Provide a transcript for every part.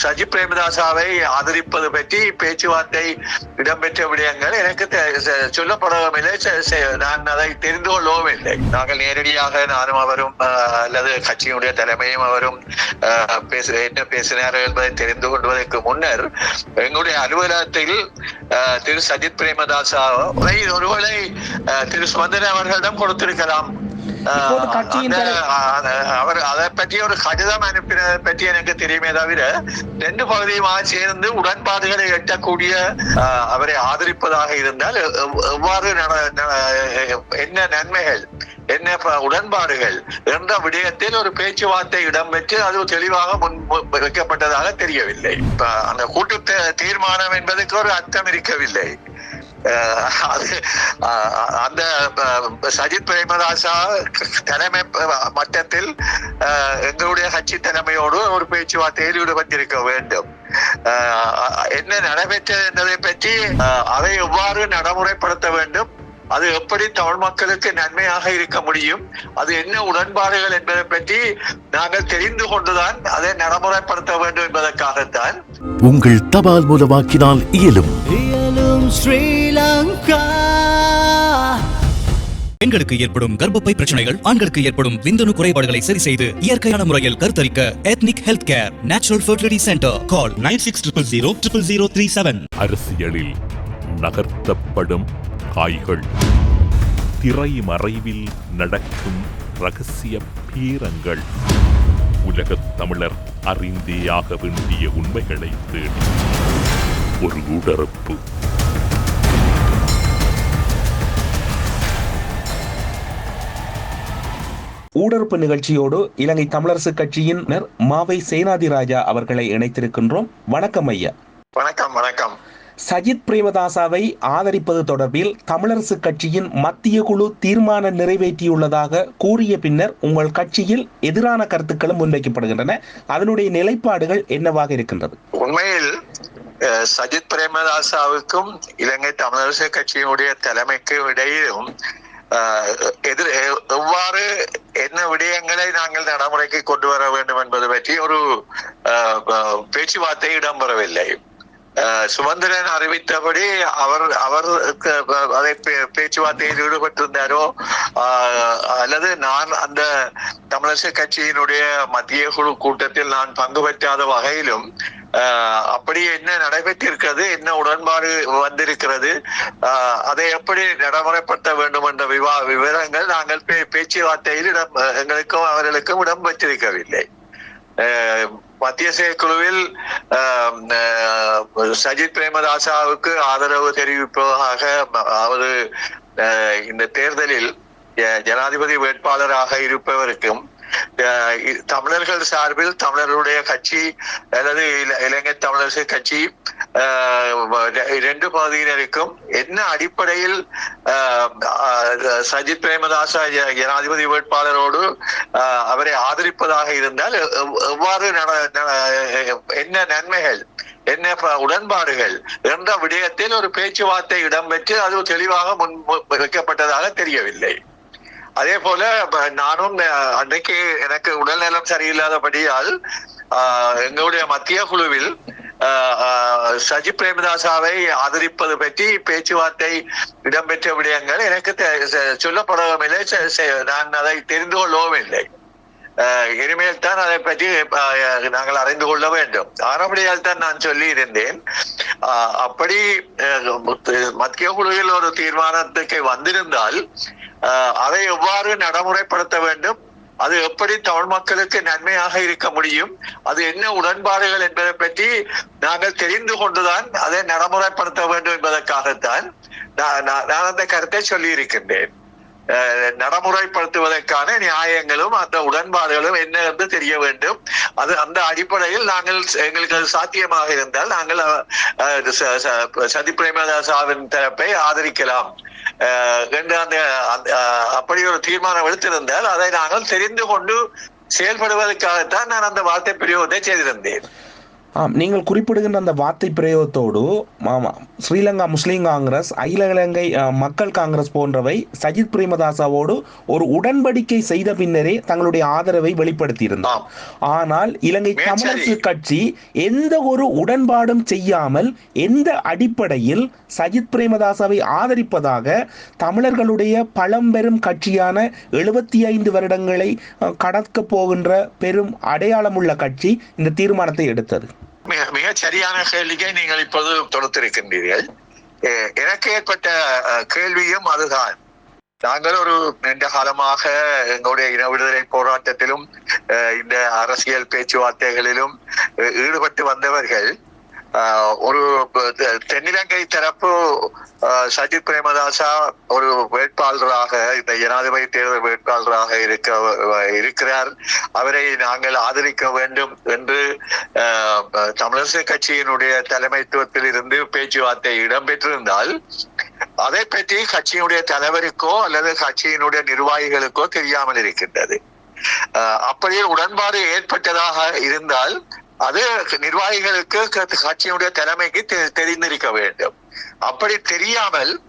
சஜி பிரேமதாசாவை ஆதரிப்பது பற்றி பேச்சுவார்த்தை இடம்பெற்ற விடயங்கள் எனக்கு சொல்லப்படவும் இல்லை நான் அதை தெரிந்து கொள்ளவும் இல்லை. நாங்கள் நேரடியாக நானும் அவரும் அஹ், அல்லது கட்சியினுடைய தலைமையும் அவரும் பேச என்ன பேசினார்கள் என்பதை தெரிந்து கொள்வதற்கு முன்னர் எங்களுடைய அலுவலகத்தில் திரு சஜித் பிரேமதாசா ஒருவேளை திரு சுமந்திரன் அவர்களிடம் கொடுத்திருக்கலாம். அவர் அதை பற்றி ஒரு கடிதம் அனுப்பினதை பற்றி எனக்கு தெரியுமே தவிர ரெண்டு பகுதியுமாக சேர்ந்து உடன்பாடுகளை எட்டக்கூடிய அவரை ஆதரிப்பதாக இருந்தால் எவ்- எவ்வாறு என்ன நன்மைகள் என்ன உடன்பாடுகள் என்ற விடயத்தில் ஒரு பேச்சுவார்த்தை இடம்பெற்று அது தெளிவாக முன் வைக்கப்பட்டதாக தெரியவில்லை. அந்த கூட்டு தீர்மானம் என்பதற்கு ஒரு அர்த்தம் இருக்கவில்லை. அந்த சஜித் பிரேமதாசா தலைமை மட்டத்தில் எங்களுடைய கட்சி தலைமையோடு ஒரு பேச்சுவார்த்தையில் ஈடுபட்டிருக்க வேண்டும். என்ன நடைபெற்றது என்பதை பற்றி அதை எவ்வாறு நடைமுறைப்படுத்த வேண்டும் அது எப்படி தமிழ் மக்களுக்கு நன்மையாக இருக்க முடியும் அது என்ன உடன்பாடுகள் என்பதை பற்றி நாங்கள் தெரிந்து கொண்டுதான் அதை நடைமுறைப்படுத்த வேண்டும் என்பதற்காகத்தான். உங்கள் தபால் மூலமாக்கினால் இயலும். இயலும் பெண்களுக்கு ஏற்படும் கர்ப்பப்பை பிரச்சனைகள் ஆண்களுக்கு ஏற்படும் விந்தணு குறைபாடுகளை சரி செய்து இயற்கையான முறையில் கருத்தரிக்க ethnic health care natural fertility centre call nine six triple zero triple zero three seven அரசியலில் நகர்த்தப்படும் காய்கள். திரைமறைவில் நடக்கும் ரகசிய பீரங்கள். உலகத் தமிழர் அறிந்தேயாக வேண்டிய உண்மைகளை தேடி. ஒரு உடறப்பு ஊடறுப்பு நிகழ்ச்சியோடு இலங்கை தமிழரசு கட்சியினர் மாவை சேனாதிராஜா அவர்களை இணைத்திருக்கின்றோம். வணக்கம் ஐயா. வணக்கம் வணக்கம். சஜித் பிரேமதாசாவை ஆதரிப்பது தொடர்பில் தமிழரசு கட்சியின் மத்திய குழு தீர்மானம் நிறைவேற்றியுள்ளதாக கூறிய பின்னர் உங்கள் கட்சியில் எதிரான கருத்துக்களும் முன்வைக்கப்படுகின்றன. அதனுடைய நிலைப்பாடுகள் என்னவாக இருக்கின்றது? உண்மையில் சஜித் பிரேமதாசாவுக்கும் இலங்கை தமிழரசு கட்சியினுடைய தலைமைக்கு இடையிலும் எதிர் எவ்வாறு என்ன விடயங்களை நாங்கள் நடைமுறைக்கு கொண்டு வர வேண்டும் என்பது பற்றி ஒரு பேச்சுவார்த்தை இடம்பெறவில்லை சுமந்திரன் அறிவித்தபடி அவர் அவர் அதை பேச்சுவார்த்தையில் ஈடுபட்டிருந்தாரோ ஆஹ், அல்லது நான் அந்த தமிழரசு கட்சியினுடைய மத்திய குழு கூட்டத்தில் நான் பங்கு பெற்றாத வகையிலும் ஆஹ், அப்படி என்ன நடைபெற்றிருக்கிறது என்ன உடன்பாடு வந்திருக்கிறது ஆஹ், அதை எப்படி நடைமுறைப்படுத்த வேண்டும் என்ற விவா விவரங்கள் நாங்கள் பே- பேச்சுவார்த்தையில் இடம் எங்களுக்கும் அவர்களுக்கும் இடம் பெற்றிருக்கவில்லை அஹ் மத்திய செயற்குழுவில் ஆஹ் சஜித் பிரேமதாசாவுக்கு ஆதரவு தெரிவிப்பதாக அவர் இந்த தேர்தலில் ஜ- ஜனாதிபதி வேட்பாளராக இருப்பவருக்கும் தமிழர்கள் சார்பில் தமிழர்களுடைய கட்சி அல்லது இல- இலங்கை தமிழரசு கட்சி இரண்டு பகுதியினருக்கும் என்ன அடிப்படையில் ஆஹ் சஜித் பிரேமதாச ஜனாதிபதி வேட்பாளரோடு ஆஹ் அவரை ஆதரிப்பதாக இருந்தால் எவ்வாறு நட- என்ன நன்மைகள் என்ன ப- உடன்பாடுகள் என்ற விடயத்தில் ஒரு பேச்சுவார்த்தை இடம்பெற்று அது தெளிவாக முன் வைக்கப்பட்டதாக தெரியவில்லை. அதே போல நானும் அன்றைக்கு எனக்கு உடல்நலம் சரியில்லாதபடியால் ஆஹ், எங்களுடைய மத்திய குழுவில் ஆஹ், சஜி பிரேமதாசாவை ஆதரிப்பது பற்றி பேச்சுவார்த்தை இடம்பெற்ற விடயங்கள் எனக்கு தெ- சொல்லப்படவும் இல்லை நான் அதை தெரிந்து கொள்ளவும் இல்லை. ஆஹ், இனிமேல் தான் அதை பற்றி நாங்கள் அறிந்து கொள்ள வேண்டும். ஆரம்படியால் தான் நான் சொல்லி இருந்தேன் ஆஹ், அப்படி மத்திய குழுவில் ஒரு தீர்மானத்துக்கு வந்திருந்தால் அதை எவ்வாறு நடைமுறைப்படுத்த வேண்டும்? அது எப்படி தமிழ் மக்களுக்கு நன்மையாக இருக்க முடியும்? அது என்ன உடன்பாடுகள் என்பதை பற்றி நாங்கள் தெரிந்து கொண்டுதான் அதை நடைமுறைப்படுத்த வேண்டும் என்பதற்காகத்தான் நான் நான் நான் அந்த கருத்தை சொல்லி இருக்கின்றேன் நடைமுறைப்படுத்துவதற்கான நியாயங்களும் அந்த உடன்பாடுகளும் என்ன என்று தெரிய வேண்டும். அது அந்த அடிப்படையில் நாங்கள் எங்களுக்கு அது சாத்தியமாக இருந்தால் நாங்கள் அஹ், சதி பிரேமதாசாவின் தரப்பை ஆதரிக்கலாம். அஹ், என்று அந்த அஹ், அப்படி ஒரு தீர்மானம் எடுத்திருந்தால் அதை நாங்கள் தெரிந்து கொண்டு செயல்படுவதற்காகத்தான் நான் அந்த வார்த்தை பிரயோகத்தை செய்திருந்தேன். ஆம் நீங்கள் குறிப்பிடுகின்ற அந்த வார்த்தை பிரயோகத்தோடு ஸ்ரீலங்கா முஸ்லீம் காங்கிரஸ் அகில இலங்கை மக்கள் காங்கிரஸ் போன்றவை சஜித் பிரேமதாசாவோடு ஒரு உடன்படிக்கை செய்த பின்னரே தங்களுடைய ஆதரவை வெளிப்படுத்தியிருந்தார். ஆனால் இலங்கை. தமிழரசு கட்சி எந்த ஒரு உடன்பாடும் செய்யாமல் எந்த அடிப்படையில் சஜித் பிரேமதாசாவை ஆதரிப்பதாக தமிழர்களுடைய பழம்பெரும் கட்சியான எழுபத்தி ஐந்து வருடங்களை கடக்கப் போகின்ற பெரும் அடையாளமுள்ள கட்சி இந்த தீர்மானத்தை எடுத்தது மிக மிக சரியான கேள்வியை நீங்கள் இப்போது தொடுத்திருக்கின்றீர்கள். எனக்கு ஏற்பட்ட கேள்வியும் அதுதான். நாங்கள் ஒரு நீண்ட காலமாக எங்களுடைய இன விடுதலை போராட்டத்திலும் இந்த அரசியல் பேச்சுவார்த்தைகளிலும் ஈடுபட்டு வந்தவர்கள் ஒரு தென்னிலங்கை தரப்பு சஜித் பிரேமதாசா ஒரு வேட்பாளராக இந்த ஜனாதிபதி தேர்தல் வேட்பாளராக இருக்க இருக்கிறார். அவரை நாங்கள் ஆதரிக்க வேண்டும் என்று தமிழரசு கட்சியினுடைய தலைமைத்துவத்தில் இருந்து பேச்சுவார்த்தை இடம்பெற்றிருந்தால் அதை பற்றி கட்சியினுடைய தலைவருக்கோ அல்லது கட்சியினுடைய நிர்வாகிகளுக்கோ தெரியாமல் இருக்கின்றது. அஹ், அப்படியே உடன்பாடு ஏற்பட்டதாக இருந்தால் அது நிர்வாகிகளுக்கு க- கட்சியினுடைய தலைமைக்கு தெரிந்திருக்க வேண்டும். அப்படி தெரியாமல்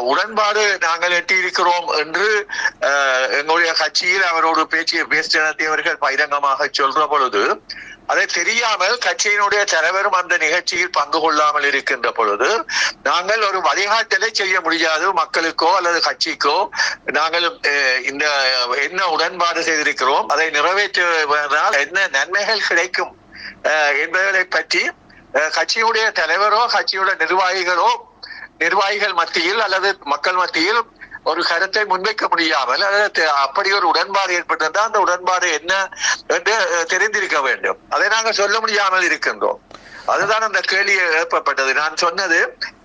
உடன்பாடு நாங்கள் எட்டியிருக்கிறோம் என்று அஹ், எங்களுடைய கட்சியில் அவரோடு பேச்சு பேச்சு நடத்தியவர்கள் பகிரங்கமாக சொல்ற பொழுது அதை தெரியாமல் கட்சியினுடைய தலைவரும் அந்த நிகழ்ச்சியில் பங்கு கொள்ளாமல் இருக்கின்ற பொழுது நாங்கள் ஒரு வழிகாட்டலை செய்ய முடியாது மக்களுக்கோ அல்லது கட்சிக்கோ. நாங்கள் இந்த என்ன உடன்பாடு செய்திருக்கிறோம் அதை நிறைவேற்றுவதனால் என்ன நன்மைகள் கிடைக்கும் என்பதை பற்றி கட்சியுடைய தலைவரோ கட்சியுடைய நிர்வாகிகளோ நிர்வாகிகள் மத்தியில் அல்லது மக்கள் மத்தியில் ஒரு கருத்தை முன்வைக்க முடியாமல் அப்படி ஒரு உடன்பாடு ஏற்பட்டிருந்தால் அந்த உடன்பாடு என்ன என்று தெரிந்திருக்க வேண்டும். அதை நாங்கள் சொல்ல முடியாமல் இருக்கின்றோம். அதுதான் அந்த கேள்வி எழுப்பப்பட்டது. நான் சொன்னது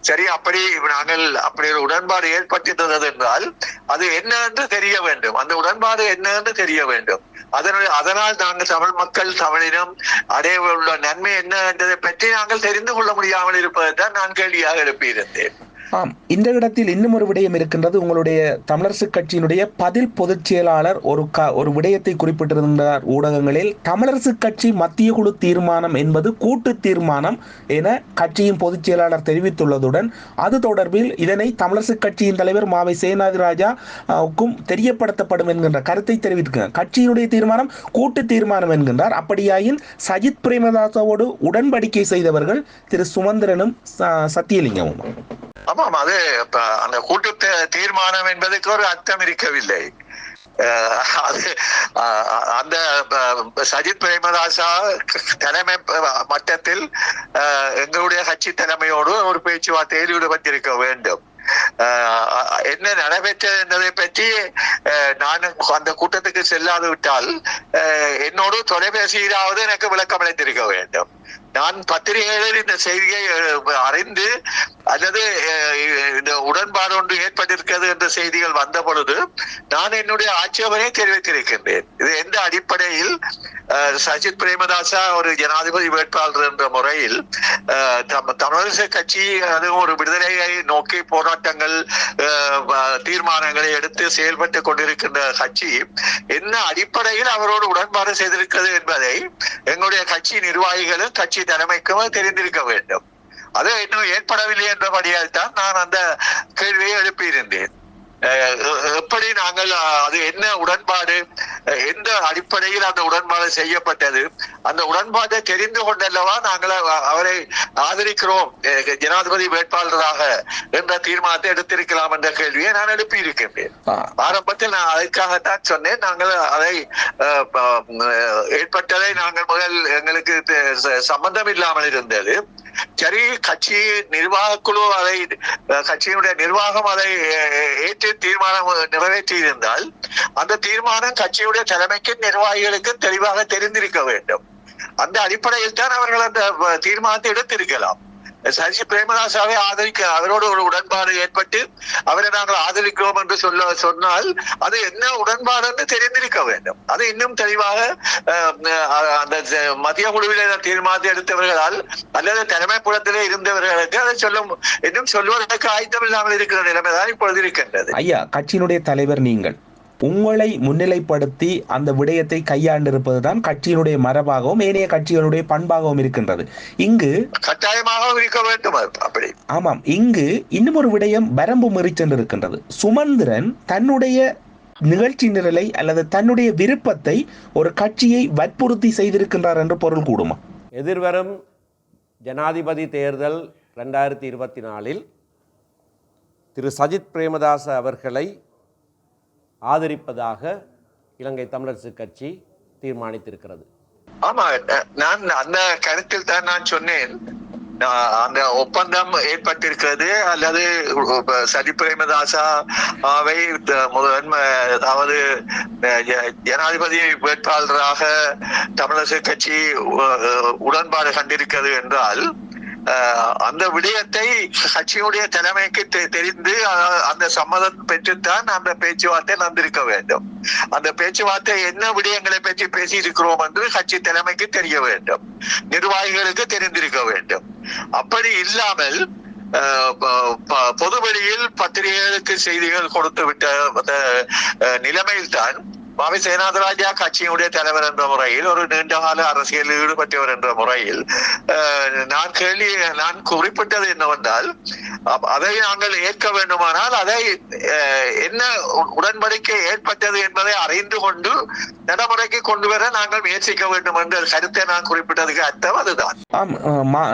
சரி அப்படி நாங்கள் அப்படி ஒரு உடன்பாடு ஏற்பட்டிருந்தது என்றால் அது என்ன என்று தெரிய வேண்டும். அந்த உடன்பாடு என்ன என்று தெரிய வேண்டும். அதனுடைய அதனால் நாங்கள் தமிழ் மக்கள் தமிழினம் அடைய உள்ள நன்மை என்ன என்றதை பற்றி நாங்கள் தெரிந்து கொள்ள முடியாமல் இருப்பதை தான் நான் கேள்வியாக எழுப்பியிருந்தேன். ஆம் இந்த இடத்தில் இன்னும் ஒரு விடயம் இருக்கின்றது. உங்களுடைய தமிழரசு கட்சியினுடைய பதில் பொதுச் செயலாளர் ஒரு க ஒரு விடயத்தை குறிப்பிட்டிருந்தார் ஊடகங்களில். தமிழரசு கட்சி மத்திய குழு தீர்மானம் என்பது கூட்டு தீர்மானம் என கட்சியின் பொதுச் செயலாளர் தெரிவித்துள்ளதுடன் அது தொடர்பில் இதனை தமிழரசு கட்சியின் தலைவர் மாவை சேனாதிராஜாவுக்கும் தெரியப்படுத்தப்படும் என்கின்ற கருத்தை தெரிவித்திருக்கிறார். கட்சியினுடைய தீர்மானம் கூட்டு தீர்மானம் என்கின்றார். அப்படியாயின் சஜித் பிரேமதாசோடு உடன்படிக்கை செய்தவர்கள் திரு சுமந்திரனும் ச- சத்தியலிங்கமும். ஆமாம் அது அந்த கூட்டு தீர்மானம் என்பதற்கு ஒரு அர்த்தம் இருக்கவில்லை. அது அந்த சஜித் பிரேமதாசா தலைமை மட்டத்தில் அஹ், எங்களுடைய கட்சி தலைமையோடு ஒரு பேச்சுவார்த்தையில் ஈடுபட்டிருக்க வேண்டும். என்ன நடைபெற்றது என்பதை பற்றி அஹ், நான் அந்த கூட்டத்துக்கு செல்லாது விட்டால் அஹ், என்னோடு தொலைபேசியிலாவது எனக்கு விளக்கம் அளித்திருக்க வேண்டும். நான் பத்திரிகைகளில் இந்த செய்தியை அறிந்து அல்லது இந்த உடன்பாடு ஒன்று ஏற்பட்டிருக்கிறது என்ற செய்திகள் வந்த பொழுது நான் என்னுடைய ஆட்சேபனை தெரிவித்திருக்கின்றேன். இது எந்த அடிப்படையில் சஜித் பிரேமதாசா ஒரு ஜனாதிபதி வேட்பாளர் என்ற முறையில் அஹ், தம்- தமிழரசு கட்சி அது ஒரு விடுதலையை நோக்கி போராட்டங்கள் தீர்மானங்களை எடுத்து செயல்பட்டு கொண்டிருக்கின்ற கட்சி என்ன அடிப்படையில் அவரோடு உடன்பாடு செய்திருக்கிறது என்பதை எங்களுடைய கட்சி நிர்வாகிகளும் கட்சி தலைமைக்கும் தெரிந்திருக்க வேண்டும். அது இன்னும் ஏற்படவில்லை என்றபடியால் தான் நான் அந்த கேள்வியை எழுப்பியிருந்தேன். எப்படி நாங்கள் அது என்ன உடன்பாடு எந்த அடிப்படையில் அந்த உடன்பாடு செய்யப்பட்டது அந்த உடன்பாட்டை தெரிந்து கொண்டல்லவா நாங்கள் அவ- அவரை ஆதரிக்கிறோம் ஜனாதிபதி வேட்பாளராக என்ற தீர்மானத்தை எடுத்திருக்கலாம் என்ற கேள்வியை நான் எழுப்பியிருக்கின்றேன். ஆரம்பத்தில் நான் அதற்காகத்தான் சொன்னேன் நாங்கள் அதை ஏற்பட்டதை நாங்கள் முதல் எங்களுக்கு சம்பந்தம் இல்லாமல் இருந்தது. சரி கட்சி நிர்வாகக்குழு அதை அஹ், கட்சியினுடைய நிர்வாகம் அதை ஏற்று தீர்மானம் நிறைவேற்றி இருந்தால் அந்த தீர்மானம் கட்சியுடைய தலைமைக்கும் நிர்வாகிகளுக்கும் தெளிவாக தெரிந்திருக்க வேண்டும். அந்த அடிப்படையில் தான் அவர்கள் அந்த தீர்மானத்தை எடுத்திருக்கலாம். சஜி பிரேமதாசாவை ஆதரிக்க அவரோடு ஒரு உடன்பாடு ஏற்பட்டு அவரை நாங்கள் ஆதரிக்கிறோம் என்று சொல்ல சொன்னால் அது என்ன உடன்பாடு என்று தெரிந்திருக்க வேண்டும். அது இன்னும் தெளிவாக அஹ், அந்த மத்திய குழுவிலே தீர்மானத்தை எடுத்தவர்களால் அல்லது தலைமை புலத்திலே இருந்தவர்களுக்கு அதை சொல்லும் இன்னும் சொல்வதற்கு ஆயத்தம் இல்லாமல் இருக்கிற நிலைமை தான் இப்பொழுது இருக்கின்றது. ஐயா கட்சியினுடைய தலைவர் நீங்கள். உங்களை முன்னிலைப்படுத்தி அந்த விடயத்தை கையாண்டிருப்பதுதான் கட்சியினுடைய மரபாகவும் ஏனைய கட்சிகளுடைய பண்பாகவும் இருக்கின்றது. இங்கு கட்டாயமாக இருக்க வேண்டும். அப்படி. ஆமாம் இங்கு இன்னும் ஒரு விடயம் வரம்பு மீறி சென்றிருக்கின்றது. சுமந்திரன் தன்னுடைய நிகழ்ச்சி நிரலை அல்லது தன்னுடைய விருப்பத்தை ஒரு கட்சியை வற்புறுத்தி செய்திருக்கின்றார் என்று பொருள் கூடுமா? எதிர்வரும் ஜனாதிபதி தேர்தல் ரெண்டாயிரத்தி இருபத்தி நாலில் திரு சஜித் பிரேமதாச அவர்களை ஆதரிப்பதாக இலங்கை தமிழரசு கட்சி தீர்மானித்திருக்கிறது. ஆமா நான் அந்த கருத்தில் தான் நான் சொன்னேன். அந்த ஒப்பந்தம் ஏற்பட்டிருக்கிறது அல்லது உ- சஜி பிரேமதாசா அவை முதன் அதாவது ஜனாதிபதி வேட்பாளராக தமிழரசு கட்சி உ- உடன்பாடு கண்டிருக்கிறது என்றால் அந்த விடயத்தை கட்சியுடைய தலைமைக்கு தெரிந்து அந்த சம்மதம் பெற்றுத்தான் அந்த பேச்சுவார்த்தை நடந்திருக்க வேண்டும். அந்த பேச்சுவார்த்தை என்ன விடயங்களை பற்றி பேசி இருக்கிறோம் என்று கட்சி தலைமைக்கு தெரிய வேண்டும். நிர்வாகிகளுக்கு தெரிந்திருக்க வேண்டும். அப்படி இல்லாமல் பொதுவெளியில் பத்திரிகைகளுக்கு செய்திகள் கொடுத்து விட்ட அந்த, நிலைமையில்தான் பாபி சேனாதராஜா கட்சியினுடைய தலைவர் என்ற முறையில் ஒரு நீண்டகால அரசியலில் ஈடுபட்டவர் என்ற முறையில் நான் கேள்வி நான் குறிப்பிட்டது என்னவென்றால் அதை நாங்கள் ஏற்க வேண்டுமானால் அதை என்ன உடன்படிக்கை ஏற்பட்டது என்பதை அறிந்து கொண்டு நடைமுறைக்கு கொண்டு வர நாங்கள் முயற்சிக்க வேண்டும் என்ற கருத்தை நான் குறிப்பிட்டதுக்கு அர்த்தம் அதுதான்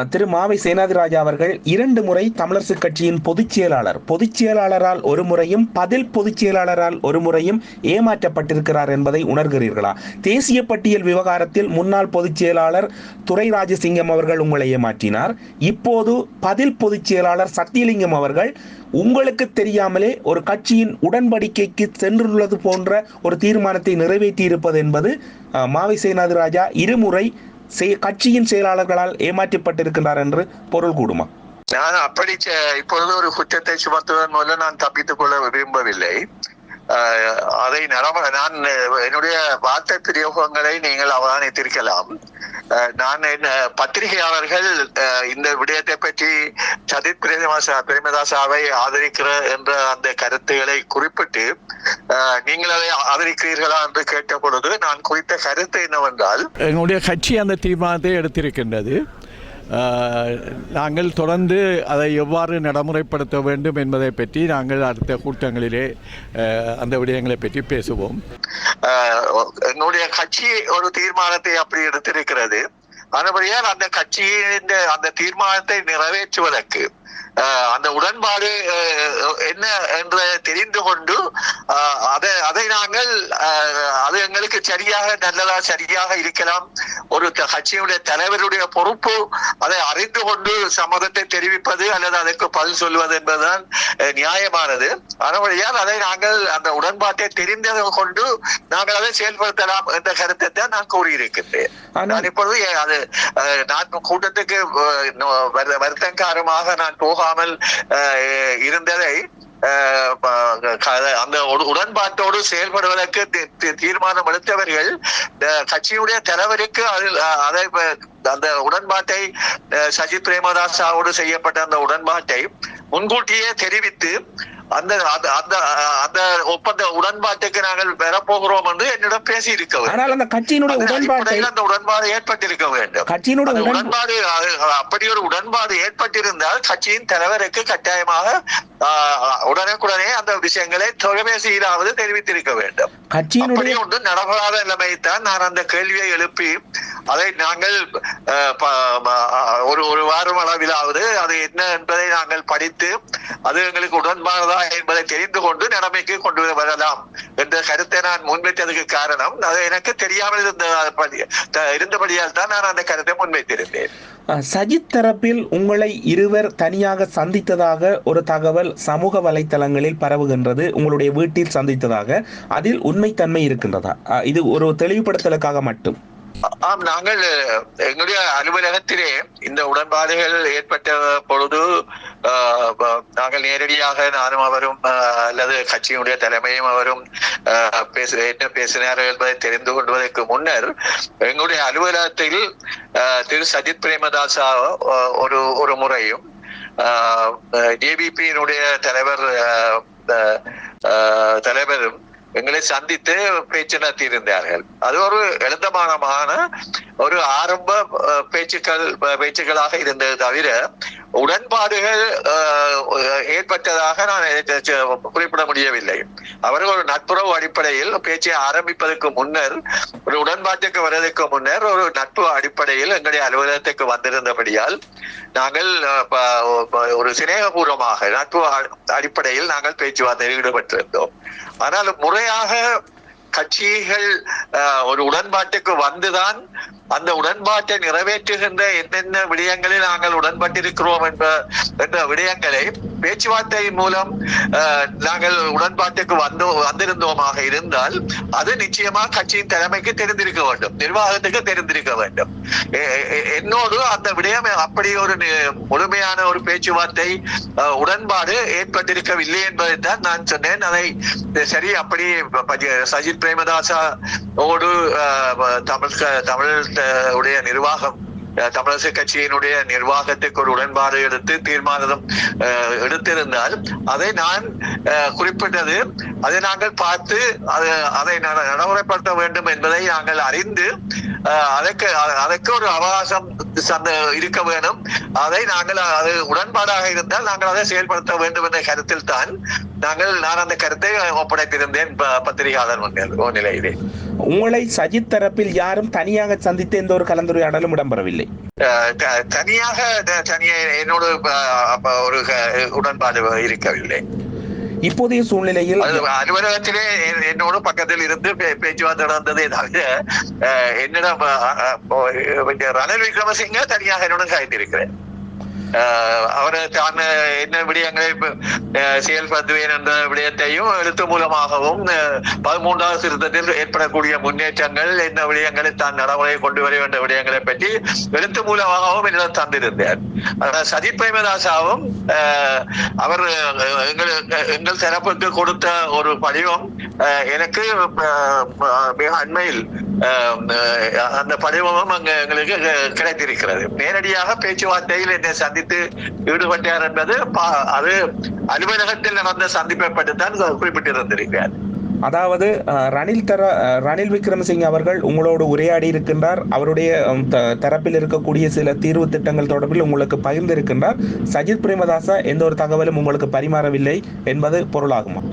திரு மாவை சேனாதிராஜா அவர்கள் இரண்டு முறை தமிழரசு கட்சியின் பொதுச் செயலாளர் பொதுச் செயலாளரால் ஒரு முறையும் பதில் பொதுச் செயலாளரால் ஒரு முறையும் ஏமாற்றப்பட்டிருக்கிறார் என்பதை உணர்கிறீர்களா? தேசிய பட்டியல் விவகாரத்தில் முன்னாள் பொதுச் செயலாளர் துரை ராஜசிங்கம் அவர்கள் உங்களை ஏமாற்றினார். இப்போது பதில் பொதுச் செயலாளர் சத்தியலிங்கம் அவர்கள் உங்களுக்கு தெரியாமலே ஒரு கட்சியின் உடன்படிக்கைக்கு சென்றுள்ளது போன்ற ஒரு தீர்மானத்தை நிறைவேற்றி இருப்பது என்பது மாவை மாவை சேனாதிராஜா இருமுறை கட்சியின் செயலாளர்களால் ஏமாற்றப்பட்டிருக்கிறார் என்று பொருள் கூடுமா? நான் அப்படி இப்பொழுது ஒரு குற்றத்தை சுமத்துவதன் மூலம் நான் தப்பித்துக் கொள்ள விரும்பவில்லை. அதை நடம நான் என்னுடைய வார்த்தை பிரயோகங்களை நீங்கள் அவதானித்திருக்கலாம். நான் என்ன பத்திரிகையாளர்கள் இந்த விடயத்தை பற்றி சதித் பிரேமதாசா பிரேமதாசாவை ஆதரிக்கிற என்ற அந்த கருத்துக்களை குறிப்பிட்டு நீங்கள் அதை ஆதரிக்கிறீர்களா என்று கேட்ட பொழுது நான் குறித்த கருத்து என்னவென்றால் என்னுடைய கட்சி அந்த தீர்மானத்தை எடுத்திருக்கின்றது. நாங்கள் தொடர்ந்து அதை எவ்வாறு நடைமுறைப்படுத்த வேண்டும் என்பதை பற்றி நாங்கள் அடுத்த கூட்டங்களிலே அந்த விடயங்களை பற்றி பேசுவோம். என்னுடைய கட்சி ஒரு தீர்மானத்தை அப்படி எடுத்திருக்கிறது. அதுபடியால் அந்த கட்சியின் அந்த தீர்மானத்தை நிறைவேற்றுவதற்கு அந்த உடன்பாடு என்ன என்று தெரிந்து கொண்டு அதை அதை நாங்கள் எங்களுக்கு சரியாக நல்லதா சரியாக இருக்கலாம். ஒரு கட்சியுடைய தலைவருடைய பொறுப்பு அதை அறிந்து கொண்டு சம்மதத்தை தெரிவிப்பது அல்லது அதற்கு பதில் சொல்வது என்பதுதான் நியாயமானது. அதனுடையால் அதை நாங்கள் அந்த உடன்பாட்டை தெரிந்ததை கொண்டு நாங்கள் அதை செயல்படுத்தலாம் என்ற கருத்தை தான் நான் கூறியிருக்கின்றேன். நான் இப்பொழுது அது நான் கூட்டத்துக்கு வருத்தங்காரமாக நான் போகாமல் இருந்ததை அந்த உடன்பாட்டோடு செயல்படுவதற்கு தி- தீர்மானம் எடுத்தவர்கள் கட்சியுடைய தலைவருக்கு அதில் அஹ், அதை அந்த உடன்பாட்டை அஹ், சஜித் பிரேமதாசாவோடு செய்யப்பட்ட அந்த உடன்பாட்டை முன்கூட்டியே தெரிவித்து அந்த அந்த- அந்த ஒப்பந்த உடன்பாட்டுக்கு நாங்கள் பெறப்போகிறோம் என்று என்னிடம் பேசி இருக்க ஆனால் அந்த கட்சியினுடைய உடன்பாட்டை அந்த உடன்பாடு ஏற்பட்டிருக்க வேண்டும். கட்சியினுடைய உடன்பாடு அப்படி ஒரு உடன்பாடு ஏற்பட்டிருந்தால் கட்சியின் தலைவருக்கு கட்டாயமாக உடனுக்குடனே அந்த விஷயங்களை தொலைபேசியிலாவது தெரிவித்திருக்க வேண்டும். அப்படி கட்சியினுடைய ஒன்று நடக்காத நிலைமைத்தான் நான் அந்த கேள்வியை எழுப்பி அதை நாங்கள் ஒரு ஒரு வாரம் அளவிலாவது அது என்ன என்பதை நாங்கள் படித்து அது எங்களுக்கு உடன்பாடுதா என்பதை தெரிந்து கொண்டு நிலைமைக்கு கொண்டு வரலாம் என்ற கருத்தை நான் முன்வைத்ததுக்கு காரணம். அது எனக்கு தெரியாமல் இருந்த இருந்தபடியால் தான் நான் அந்த கருத்தை முன்வைத்திருந்தேன். சஜித் தரப்பில் உங்களை இருவர் தனியாக சந்தித்ததாக ஒரு தகவல் சமூக வலைத்தளங்களில் பரவுகின்றது. உங்களுடைய வீட்டில் சந்தித்ததாக. அதில் உண்மைத்தன்மை இருக்கின்றதா? இது ஒரு தெளிவுபடுத்தலுக்காக மட்டும். ஆம் நாங்கள் எங்களுடைய அலுவலகத்திலே இந்த உடன்பாடுகள் ஏற்பட்ட பொழுது நாங்கள் நேரடியாக நானும் அவரும் அல்லது கட்சியினுடைய தலைமையும் அவரும் பேச என்ன பேசினார்கள் என்பதை தெரிந்து கொள்வதற்கு முன்னர் எங்களுடைய அலுவலகத்தில் திரு சஜித் பிரேமதாசா ஒரு ஒரு முறையும் ஜேபிபியினுடைய தலைவர் தலைவரும் எங்களை சந்தித்து பேச்சு நடத்தியிருந்தார்கள் அது ஒரு எழுந்தமானமான ஒரு ஆரம்ப அஹ், பேச்சுக்கள் பேச்சுக்களாக இருந்தது தவிர உடன்பாடுகள் ஏற்பட்டதாக நான் குறிப்பிட முடியவில்லை. அவர்கள் ஒரு நட்புறவு அடிப்படையில் பேச்சை ஆரம்பிப்பதற்கு முன்னர் ஒரு உடன்பாட்டுக்கு வருவதற்கு முன்னர் ஒரு நட்பு அடிப்படையில் எங்களுடைய அலுவலகத்துக்கு வந்திருந்தபடியால் நாங்கள் ஒரு சிநேகபூர்வமாக நட்பு அடிப்படையில் நாங்கள் பேச்சுவார்த்தையில் ஈடுபட்டிருந்தோம். ஆனால் முறையாக கட்சிகள் ஒரு உடன்பாட்டுக்கு வந்துதான் அந்த உடன்பாட்டை நிறைவேற்றுகின்ற என்னென்ன விடயங்களில் நாங்கள் உடன்பட்டிருக்கிறோம் என்ற என்ற விடயங்களை பேச்சுவார்த்தை மூலம் நாங்கள் உடன்பாட்டுக்கு வந்தோ வந்திருந்தோமாக இருந்தால் அது நிச்சயமா கட்சியின் தலைமைக்கு தெரிந்திருக்க வேண்டும் நிர்வாகத்துக்கு தெரிந்திருக்க வேண்டும். என்னோடு அந்த விடயம் அப்படி ஒரு முழுமையான ஒரு பேச்சுவார்த்தை உடன்பாடு ஏற்பட்டிருக்கவில்லை என்பதை தான் நான் சொன்னேன். அதை சரி அப்படி சஜித் பிரேமதாசா ஓடு தமிழ் க- தமிழ் உடைய நிர்வாகம். தமிழரசு கட்சியினுடைய நிர்வாகத்துக்கு ஒரு உடன்பாடு எடுத்து தீர்மானம் எடுத்திருந்தால் அதை நான் குறிப்பிட்டது. அதை நாங்கள் பார்த்து அது அதை நடைமுறைப்படுத்த வேண்டும் என்பதை நாங்கள் அறிந்து அதற்கு அதற்கு ஒரு அவகாசம் இருக்க வேண்டும் அதை நாங்கள் அது உடன்பாடாக இருந்தால் நாங்கள் அதை செயல்படுத்த வேண்டும் என்ற கருத்தில் தான் நாங்கள் நான் அந்த கருத்தை ஒப்படைத்திருந்தேன் பத்திரிகையாளர் முன்னில் நிலையிலே. உங்களை சஜித் தரப்பில் யாரும் தனியாக சந்தித்து எந்த ஒரு கலந்துரையாடலும் இடம்பெறவில்லை. தனியாக தனியே என்னோடு ஒரு உடன்பாடு இருக்கவில்லை. இப்போதைய சூழ்நிலையில் அலுவலகத்திலே என்- என்னோடு பக்கத்தில் இருந்து பேச்சுவார்த்தை நடந்ததே தவிர என்னிடம் ரணில் விக்ரமசிங்க தனியாக என்னுடன் கழித்திருக்கிறேன் அவர் தான் என்ன விடயங்களை அஹ், செயல்படுத்துவேன் என்ற விடயத்தையும் எழுத்து மூலமாகவும் பதிமூன்றாவது திருத்தத்தில் ஏற்படக்கூடிய முன்னேற்றங்கள் என்ன விடயங்களை தான் நடைமுறை கொண்டு வர வேண்டிய விடயங்களை பற்றி எழுத்து மூலமாகவும் என்னிடம் தந்திருந்தார் ஆனால் சஜித் பிரேமதாசாவும் அஹ், அவர் எங்கள் எங்கள் சிறப்புக்கு கொடுத்த ஒரு படிவம் எனக்கு மிக அண்மையில் அந்த படிவமும் அங்கு எங்களுக்கு கிடைத்திருக்கிறது. நேரடியாக பேச்சுவார்த்தையில் என்னை சந்தித்து ஈடுபட்டார் என்பது பா- அது அலுவலகத்தில் நடந்த சந்திப்பை பற்றி தான் குறிப்பிட்டிருந்திருக்கிறார். அதாவது ரணில் தர ரணில் விக்ரமசிங்க அவர்கள் உங்களோடு உரையாடி இருக்கின்றார். அவருடைய தரப்பில் இருக்கக்கூடிய சில தீர்வு திட்டங்கள் தொடர்பில் உங்களுக்கு பகிர்ந்திருக்கின்றார் சஜித் பிரேமதாசா எந்த ஒரு தகவலும் உங்களுக்கு பரிமாறவில்லை என்பது பொருளாகுமா?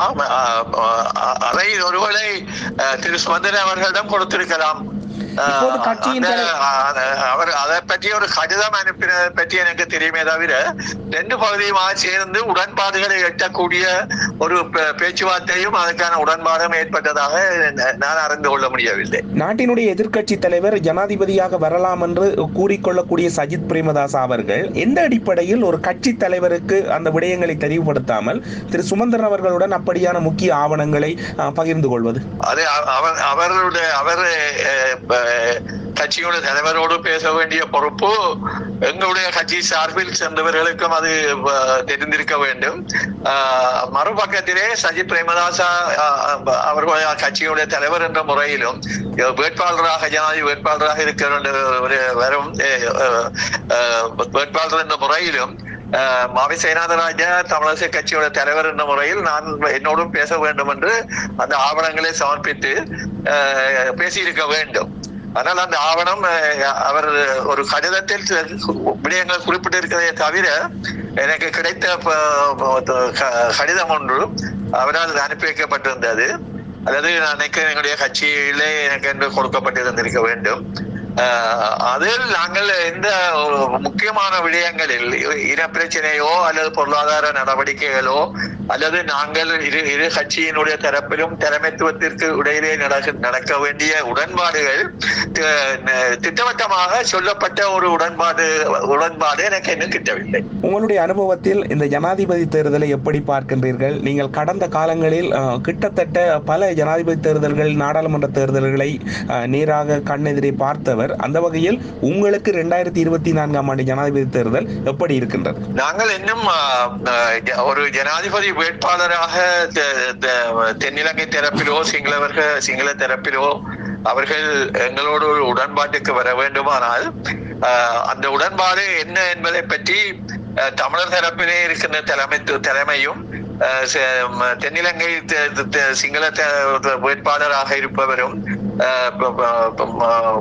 அதை ஒருவேளை திரு சுமந்திரன் அவர்களிடம் கொடுத்திருக்கலாம். அவர் அதை பற்றி ஒரு கடிதம் அனுப்பினதை பற்றி எனக்கு தெரியுமே தவிர ரெண்டு பகுதியுமாக சேர்ந்து உடன்பாடுகளை எட்டக்கூடிய ஒரு பேச்சுவார்த்தையும் அதுக்கான உடன்பாடும் ஏற்பட்டதாக நான் அறிந்து கொள்ள முடியவில்லை. நாட்டினுடைய எதிர்க்கட்சி தலைவர் ஜனாதிபதியாக வரலாம் என்று கூறிக்கொள்ளக்கூடிய சஜித் பிரேமதாசா அவர்கள் எந்த அடிப்படையில் ஒரு கட்சி தலைவருக்கு அந்த விடயங்களை தெளிவுபடுத்தாமல் திரு சுமந்திரன் அவர்களுடன் அப்படியான முக்கிய ஆவணங்களை பகிர்ந்து கொள்வது? அது அவர் அவர்களுடைய அவர் கட்சியோட தலைவரோடு பேச வேண்டிய பொறுப்பு எங்களுடைய கட்சி சார்பில் சென்றவர்களுக்கும் அது தெரிந்திருக்க வேண்டும். மறுபக்கத்திலே சஜித் பிரேமதாசா அவர்களுடைய கட்சியுடைய தலைவர் என்ற முறையிலும் வேட்பாளராக ஜனாதிபதி வேட்பாளராக இருக்கிற ஒரு வரும் வேட்பாளர் என்ற முறையிலும் மாவி சேனாதராஜா தமிழரசு கட்சியோட தலைவர் என்ற முறையில் நான் என்னோடும் பேச வேண்டும் என்று அந்த ஆவணங்களை சமர்ப்பித்து பேசியிருக்க வேண்டும் ஆனால் அந்த ஆவணம் அவர் ஒரு கடிதத்தில் விடயங்கள் குறிப்பிட்டிருக்கிறதே தவிர எனக்கு கிடைத்த ப- க- கடிதம் ஒன்று அவரால் அனுப்பி வைக்கப்பட்டிருந்தது. அதாவது நான் நினைக்கிறேன் எங்களுடைய கட்சியிலே எனக்கு என்று கொடுக்கப்பட்டிருந்திருக்க வேண்டும். அதில் நாங்கள் எந்த முக்கியமான விடயங்களில் இனப்பிரச்சனையோ அல்லது பொருளாதார நடவடிக்கைகளோ அல்லது நாங்கள் இரு இரு கட்சியினுடைய தரப்பிலும் தலைமைத்துவத்திற்கு இடையிலே நடக்க நடக்க வேண்டிய உடன்பாடுகள் திட்டவட்டமாக சொல்லப்பட்ட ஒரு உடன்பாடு உடன்பாடு எனக்கு இன்னும் கிட்டவில்லை. உங்களுடைய அனுபவத்தில் இந்த ஜனாதிபதி தேர்தலை எப்படி பார்க்கின்றீர்கள்? நீங்கள் கடந்த காலங்களில் கிட்டத்தட்ட பல ஜனாதிபதி தேர்தல்கள் நாடாளுமன்ற தேர்தல்களை அஹ், நேராக கண்ணெதிரே பார்த்தவர். அந்த வகையில் உங்களுக்கு இரண்டாயிரத்தி இருபத்தி நான்காம் ஆண்டு ஜனாதிபதி தேர்தல் எப்படி இருக்கின்றது? நாங்கள் இன்னும் ஒரு ஜனாதிபதி வேட்பாளராக தென்னிலங்கை தரப்பிலோ சிங்களவர்கள் சிங்கள தரப்பிலோ அவர்கள் எங்களோடு ஒரு உடன்பாட்டுக்கு வர வேண்டுமானால் அந்த உடன்பாடு என்ன என்பதை பற்றி தமிழர் தரப்பிலே இருக்கின்ற தலைமை தலைமையும் தென்னிலங்கை சிங்கள வேட்பாளராக இருப்பவரும்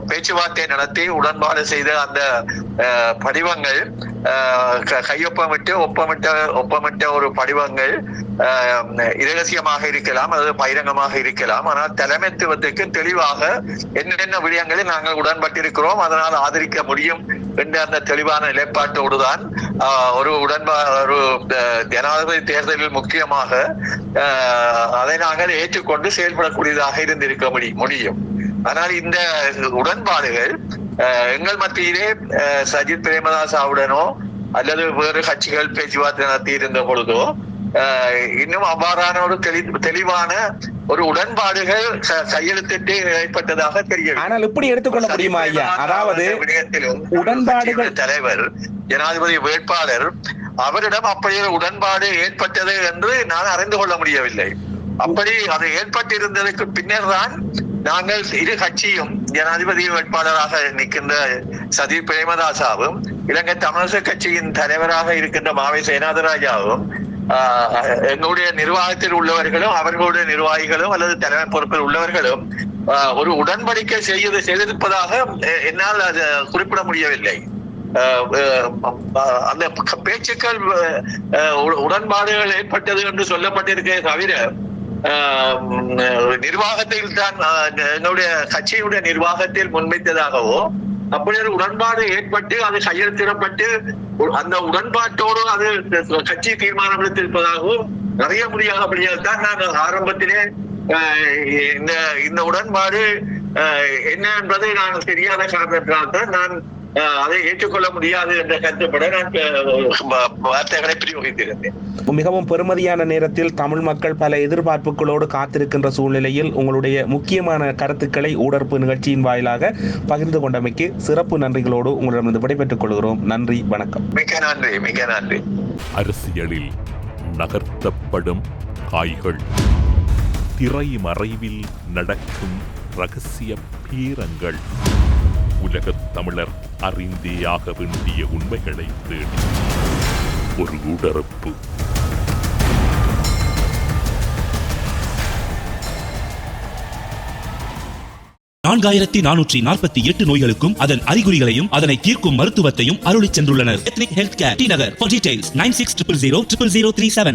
பேச்சுவார்த்தை நடத்தி உடன்பாடு செய்த அந்த படிவங்கள் க- கையொப்பமிட்டு ஒப்பமிட்ட ஒப்பமிட்ட ஒரு படிவங்கள் இரகசியமாக இருக்கலாம் அது பகிரங்கமாக இருக்கலாம். ஆனால் தலைமைத்துவத்துக்கு தெளிவாக என்னென்ன விடயங்களில் நாங்கள் உடன்பட்டிருக்கிறோம் அதனால் ஆதரிக்க முடியும் என்ற அந்த தெளிவான நிலைப்பாட்டோடு தான் ஆஹ், ஒரு உடன்பா ஒரு ஜனாதிபதி தேர்தலில் முக்கியமாக அதை நாங்கள் ஏற்றுக்கொண்டு செயல்படக்கூடியதாக இருந்திருக்க முடியும். ஆனால் இந்த உடன்பாடுகள் எங்கள் மத்தியிலே சஜித் பிரேமதாசாவுடனோ அல்லது வேறு கட்சிகள் பேச்சுவார்த்தை நடத்தி இருந்த பொழுதோ இன்னும் அவ்வாறான ஒரு தெளி- தெளிவான ஒரு உடன்பாடுகள் கையெழுத்திட்டு ஏற்பட்டதாக தெரியவில்லை ஆனால் இப்படி எடுத்துக்கொள்ள முடியுமா ஐயா? அதாவது உடன்பாடுகள் தலைவர் ஜனாதிபதி வேட்பாளர் அவரிடம் அப்படி உடன்பாடு ஏற்பட்டது என்று நான் அறிந்து கொள்ள முடியவில்லை. அப்படி அது ஏற்பட்டிருந்ததற்கு பின்னர் தான் நாங்கள் இரு கட்சியும் ஜனாதிபதி வேட்பாளராக நிற்கின்ற சதி பிரேமதாசாவும் இலங்கை தமிழரசு கட்சியின் தலைவராக இருக்கின்ற மாவை சேனாதராஜாவும் எங்களுடைய நிர்வாகத்தில் உள்ளவர்களும் அவர்களுடைய நிர்வாகிகளும் அல்லது தலைமை பொறுப்பில் உள்ளவர்களும் ஆஹ், ஒரு உடன்படிக்கை செய்து செய்திருப்பதாக என்னால் அது குறிப்பிட முடியவில்லை. ஆஹ், அந்த பேச்சுக்கள் ஆஹ், உடன்பாடுகள் ஏற்பட்டது என்று சொல்லப்பட்டிருக்கே தவிர ஆஹ், நிர்வாகத்தில் தான் எங்களுடைய கட்சியுடைய நிர்வாகத்தில் முன்வைத்ததாகவோ அப்படி ஒரு உடன்பாடு ஏற்பட்டு அது கையெழுத்திடப்பட்டு அந்த உடன்பாட்டோடு அது கட்சி தீர்மானம் எடுத்திருப்பதாகவும் நிறைய முடியாதபடியால் தான் நான் ஆரம்பத்திலே ஆஹ், இந்த இந்த உடன்பாடு என்ன என்பதை நான் தெரியாத காரணத்தினால் தான் நான் அதை ஏற்றுக்கொள்ள முடியாது என்ற கருத்துப்பட நான் வார்த்தைகளை பிரயோகித்திருந்தேன். மிகவும் பெருமதியான நேரத்தில் தமிழ் மக்கள் பல எதிர்பார்ப்புகளோடு காத்திருக்கின்ற சூழ்நிலையில் உங்களுடைய முக்கியமான கருத்துக்களை ஊடர்ப்பு நிகழ்ச்சியின் வாயிலாக பகிர்ந்து கொண்டமைக்கு சிறப்பு நன்றிகளோடு உங்களிடமிருந்து விடைபெற்றுக் கொள்கிறோம். நன்றி வணக்கம். மிக்க நன்றி மிக்க நன்றி. அரசியலில் நகர்த்தப்படும் காய்கள் திரை மறைவில் நடக்கும் ரகசிய பீரங்கள். உலகத் தமிழர் அறிந்தேயாக வேண்டிய உண்மைகளை தேடி. ஒரு உடறுப்பு நான்காயிரத்தி நானூற்றி நாற்பத்தி எட்டு நோய்களுக்கும் அதன் அறிகுறிகளையும் அதனை தீர்க்கும் மருத்துவத்தையும் அருளிச் சென்றுள்ளனர். Ethnic health care T Nagar for details nine six triple zero triple zero three seven